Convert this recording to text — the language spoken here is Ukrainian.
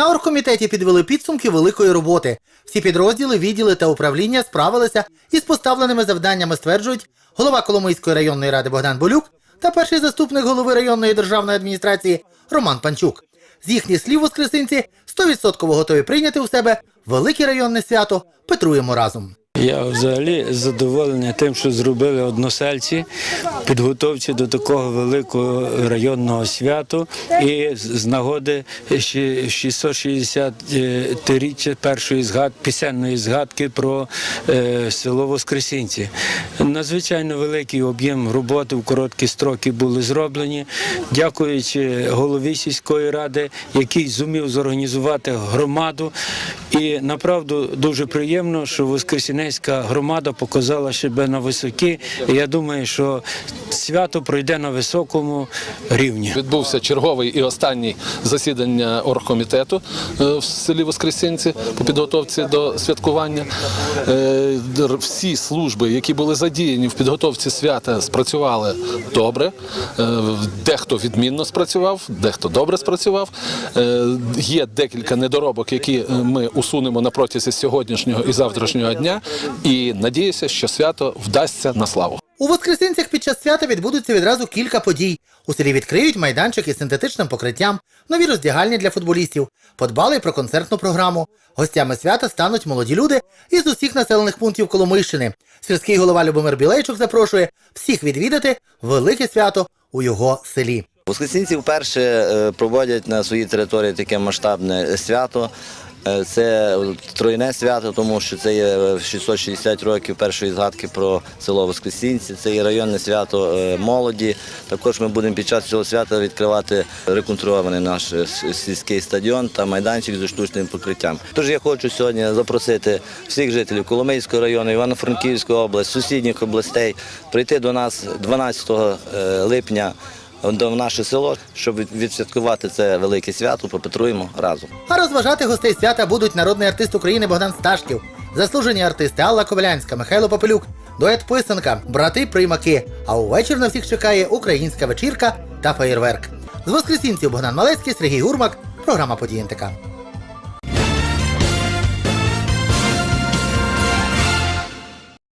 На оргкомітеті підвели підсумки великої роботи. Всі підрозділи, відділи та управління справилися із поставленими завданнями, стверджують голова Коломийської районної ради Богдан Болюк та перший заступник голови районної державної адміністрації Роман Панчук. З їхніх слів воскресинці 100% готові прийняти у себе велике районне свято Петруємо разом. Я взагалі задоволений тим, що зробили односельці підготовці до такого великого районного святу і з нагоди ще 660-річчя першої згад пісенної згадки про е, село Воскресінці. Надзвичайно великий об'єм роботи в короткі строки були зроблені, дякуючи голові сільської ради, який зумів зорганізувати громаду. І направду дуже приємно, що Воскресінецька громада показала себе на високі. І я думаю, що свято пройде на високому рівні. Відбувся черговий і останній засідання оргкомітету е, в селі Воскресенці по підготовці до святкування. Е, Всі служби, які були задіяні в підготовці свята, спрацювали добре. Е, Дехто відмінно спрацював, дехто добре спрацював. Є декілька недоробок, які ми усунемо на протязі сьогоднішнього і завтрашнього дня. І надіюся, що свято вдасться на славу. У Воскресенцях під час свята відбудуться відразу кілька подій. У селі відкриють майданчик із синтетичним покриттям, нові роздягальні для футболістів, подбали про концертну програму. Гостями свята стануть молоді люди із усіх населених пунктів Коломийщини. Сільський голова Любомир Білейчук запрошує всіх відвідати велике свято у його селі. Воскресінці вперше е, проводять на своїй території таке масштабне свято. Е, Це тройне свято, тому що це є 660 років першої згадки про село Воскресінці. Це є районне свято е, молоді. Також ми будемо під час цього свята відкривати реконструований наш е, сільський стадіон та майданчик з штучним покриттям. Тож я хочу сьогодні запросити всіх жителів Коломийського району, Івано-Франківської області, сусідніх областей прийти до нас 12 е, липня в наше село, щоб відсвяткувати це велике свято, попетруємо разом. А розважати гостей свята будуть народний артист України Богдан Сташків, заслужені артисти Алла Ковалянська, Михайло Попелюк, дует Писанка, брати Приймаки. А увечір на всіх чекає українська вечірка та феєрверк. З воскресінців Богдан Малецький, Сергій Гурмак, програма «Події НТК».